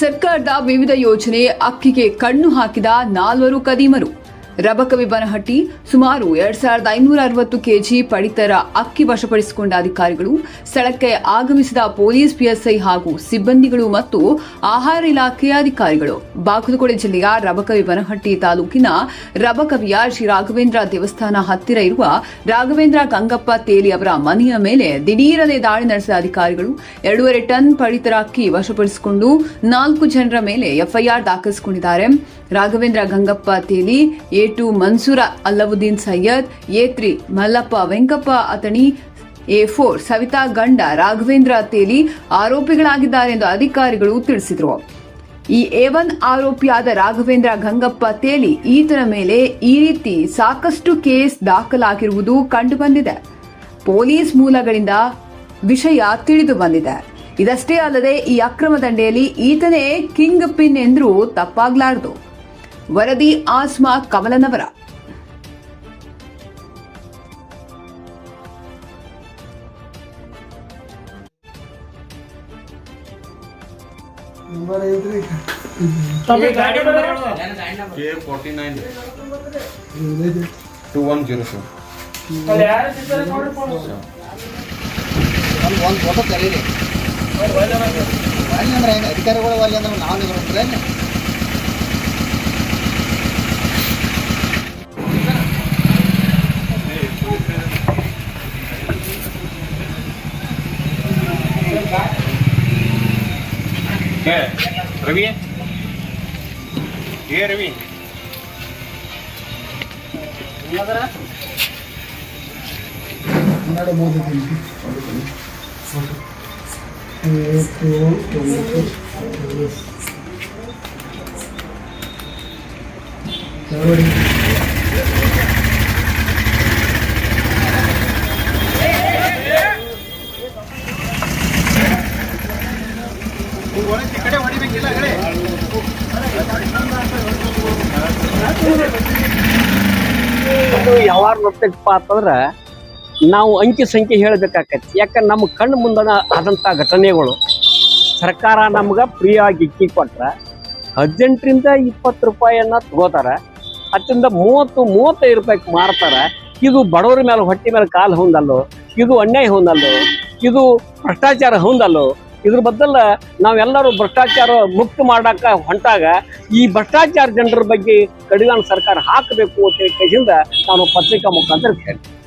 ಸರ್ಕಾರದ ವಿವಿಧ ಯೋಜನೆ ಅಕ್ಕಿಗೆ ಕಣ್ಣು ಹಾಕಿದ ನಾಲ್ವರು ಕದೀಮರು. ರಬಕವಿ ಬನಹಟ್ಟಿ ಸುಮಾರು ಎರಡ್ ಸಾವಿರದ ಐನೂರ ಅರವತ್ತು ಕೆಜಿ ಪಡಿತರ ಅಕ್ಕಿ ವಶಪಡಿಸಿಕೊಂಡ ಅಧಿಕಾರಿಗಳು ಸ್ಥಳಕ್ಕೆ ಆಗಮಿಸಿದ ಪೊಲೀಸ್ ಪಿಎಸ್ಐ ಹಾಗೂ ಸಿಬ್ಬಂದಿಗಳು ಮತ್ತು ಆಹಾರ ಇಲಾಖೆಯ ಅಧಿಕಾರಿಗಳು. ಬಾಗಲಕೋಟೆ ಜಿಲ್ಲೆಯ ರಬಕವಿ ಬನಹಟ್ಟಿ ತಾಲೂಕಿನ ರಬಕವಿಯ ಶ್ರೀ ರಾಘವೇಂದ್ರ ದೇವಸ್ಥಾನ ಹತ್ತಿರ ಇರುವ ರಾಘವೇಂದ್ರ ಗಂಗಪ್ಪ ತೇಲಿ ಅವರ ಮನೆಯ ಮೇಲೆ ದಿಢೀರನೆ ದಾಳಿ ನಡೆಸಿದ ಅಧಿಕಾರಿಗಳು ಎರಡೂವರೆ ಟನ್ ಪಡಿತರ ಅಕ್ಕಿ ವಶಪಡಿಸಿಕೊಂಡು ನಾಲ್ಕು ಜನರ ಮೇಲೆ ಎಫ್ಐಆರ್ ದಾಖಲಿಸಿಕೊಂಡಿದ್ದಾರೆ. Raghavendra Gangappa Teli A two Mansoor Allauddin Syed A three Mallappa Venkappa Athani A four Savita ಗಂಡ ರಾಘವೇಂದ್ರ ತೇಲಿ ಆರೋಪಿಗಳಾಗಿದ್ದಾರೆ ಎಂದು ಅಧಿಕಾರಿಗಳು ತಿಳಿಸಿದರು. ಈ ಎ ಒನ್ ಆರೋಪಿಯಾದ ರಾಘವೇಂದ್ರ ಗಂಗಪ್ಪ ತೇಲಿ ಈತನ ಮೇಲೆ ಈ ರೀತಿ ಸಾಕಷ್ಟು ಕೇಸ್ ದಾಖಲಾಗಿರುವುದು ಕಂಡುಬಂದಿದೆ. ಪೊಲೀಸ್ ಮೂಲಗಳಿಂದ ವಿಷಯ ತಿಳಿದು ಬಂದಿದೆ. ಇದಷ್ಟೇ ಅಲ್ಲದೆ ಈ ಅಕ್ರಮ ದಂಡೆಯಲ್ಲಿ ಈತನೇ ಕಿಂಗ್ ಪಿನ್ ಎಂದರೂ ತಪ್ಪಾಗ್ಲಾರದು. ವರದಿ ಆಸ್ಮಾ ಕಮಲನವರ ಟೂ ಒನ್ ಜೀರೋ ಒಂದು ಫೋಟೋ ತೆರೀರಿ ಅಧಿಕಾರಿಗಳು ಅಲ್ಲಿ ಅಂದ್ರೆ ನಾವು ¿Qué? ¿Reviene? ¿Qué reviene? ¿Una moda de Thank. ಕಡೆ ಹೊಡಿಬೇಕಿಲ್ಲ ಕಡೆ ಯಾವಾಗ ಅಂತಂದ್ರೆ ನಾವು ಅಂಕಿ ಸಂಖ್ಯೆ ಹೇಳಬೇಕಾಕೈತಿ ಯಾಕಂದ್ರೆ ನಮ್ಮ ಕಣ್ಣು ಮುಂದನ ಆದಂಥ ಘಟನೆಗಳು ಸರ್ಕಾರ ನಮ್ಗೆ ಫ್ರೀಯಾಗಿ ಇಕ್ಕಿ ಕೊಟ್ರೆ ಹದಿನೆಂಟರಿಂದ ಇಪ್ಪತ್ತು ರೂಪಾಯಿಯನ್ನ ತಗೋತಾರೆ ಅದರಿಂದ ಮೂವತ್ತು, ಮೂವತ್ತೈದು ರೂಪಾಯಿಗೆ ಮಾರ್ತಾರೆ. ಇದು ಬಡವರ ಮೇಲೆ ಹೊಟ್ಟೆ ಮೇಲೆ ಕಾಲು ಹೊಂದಲ್ಲೋ, ಇದು ಅನ್ಯಾಯ ಹೊಂದಲ್ಲೋ, ಇದು ಭ್ರಷ್ಟಾಚಾರ ಹೊಂದಲ್ಲೋ ಇದ್ರ ಬದಲ ನಾವೆಲ್ಲರೂ ಭ್ರಷ್ಟಾಚಾರ ಮುಕ್ತ ಮಾಡಾಕ ಹೊಂಟಾಗ ಈ ಭ್ರಷ್ಟಾಚಾರ ಜನರ ಬಗ್ಗೆ ಕಡಿವಾಣ ಸರ್ಕಾರ ಹಾಕಬೇಕು ಅಂತ ಹೇಳಿದ ನಾನು ಪತ್ರಿಕಾ ಮುಖಾಂತರ ಹೇಳ್ತೀನಿ